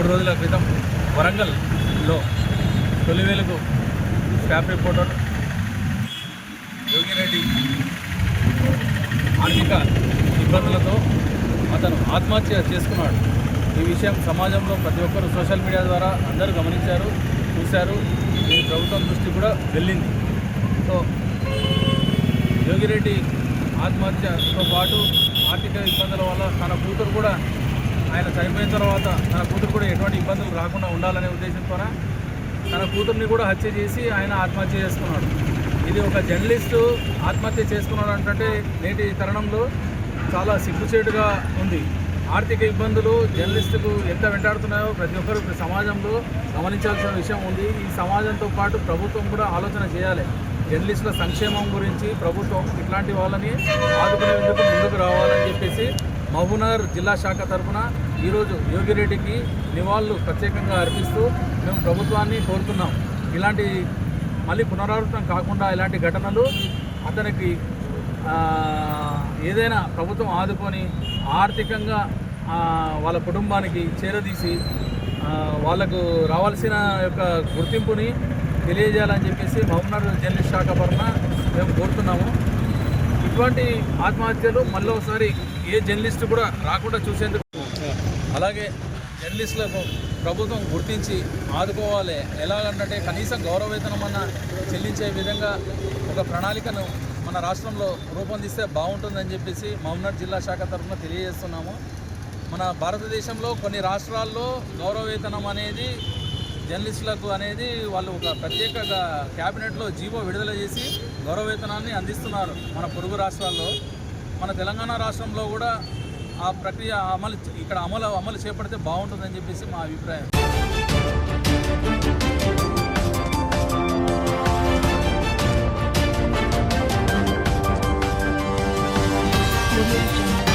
మూడు రోజుల క్రితం వరంగల్లో తొలి వేలకు స్టాఫ్ రిపోర్టర్ యోగిరెడ్డి ఆర్థిక ఇబ్బందులతో అతను ఆత్మహత్య చేసుకున్నాడు. ఈ విషయం సమాజంలో ప్రతి ఒక్కరు సోషల్ మీడియా ద్వారా అందరూ గమనించారు చూశారు. ఈ ప్రభుత్వం దృష్టి కూడా వెళ్ళింది. సో యోగిరెడ్డి ఆత్మహత్యతో పాటు ఆర్థిక ఇబ్బందుల వల్ల తన కూతురు కూడా ఆయన చనిపోయిన తర్వాత తన కూతురు కూడా ఎటువంటి ఇబ్బందులు రాకుండా ఉండాలనే ఉద్దేశంతో తన కూతుర్ని కూడా హత్య చేసి ఆయన ఆత్మహత్య చేసుకున్నాడు. ఇది ఒక జర్నలిస్టు ఆత్మహత్య చేసుకున్నాడు అంటే నేటి తరుణంలో చాలా సిగ్గుచేటుగా ఉంది. ఆర్థిక ఇబ్బందులు జర్నలిస్టుకు ఎంత వెంటాడుతున్నాయో ప్రతి ఒక్కరు సమాజంలో గమనించాల్సిన విషయం ఉంది. ఈ సమాజంతో పాటు ప్రభుత్వం కూడా ఆలోచన చేయాలి. జర్నలిస్టుల సంక్షేమం గురించి ప్రభుత్వం ఇట్లాంటి వాళ్ళని ఆదుకునేందుకు ముందుకు రావాలని చెప్పేసి మహబూబ్నగర్ జిల్లా శాఖ తరఫున ఈరోజు యోగిరెడ్డికి నివాళులు ప్రత్యేకంగా అర్పిస్తూ మేము ప్రభుత్వాన్ని కోరుతున్నాం. ఇలాంటి మళ్ళీ పునరావృతం కాకుండా ఇలాంటి ఘటనలు అతనికి ఏదైనా ప్రభుత్వం ఆదుకొని ఆర్థికంగా వాళ్ళ కుటుంబానికి చేరదీసి వాళ్ళకు రావాల్సిన యొక్క గుర్తింపుని తెలియజేయాలని చెప్పేసి మహబూబ్నగర్ జర్నలిస్ట్ శాఖ పరమ మేము కోరుతున్నాము. ఇటువంటి ఆత్మహత్యలు మళ్ళీ ఒకసారి ఏ జర్నలిస్ట్ కూడా రాకుండా చూసేందుకు అలాగే జర్నలిస్టులకు ప్రభుత్వం గుర్తించి ఆదుకోవాలి. ఎలాగంటే కనీసం గౌరవవేతనం అన్న చెల్లించే విధంగా ఒక ప్రణాళికను మన రాష్ట్రంలో రూపొందిస్తే బాగుంటుందని చెప్పేసి మహమ్మద్ జిల్లా శాఖ తరఫున తెలియజేస్తున్నాము. మన భారతదేశంలో కొన్ని రాష్ట్రాల్లో గౌరవవేతనం అనేది జర్నలిస్టులకు అనేది వాళ్ళు ఒక ప్రత్యేక క్యాబినెట్లో జీవో విడుదల చేసి గౌరవ వేతనాన్ని అందిస్తున్నారు మన పొరుగు రాష్ట్రాల్లో మన తెలంగాణ రాష్ట్రంలో కూడా ఆ ప్రక్రియ అమలు ఇక్కడ అమలు అమలు చేపడితే బాగుంటుందని చెప్పేసి మా అభిప్రాయం audio jungle.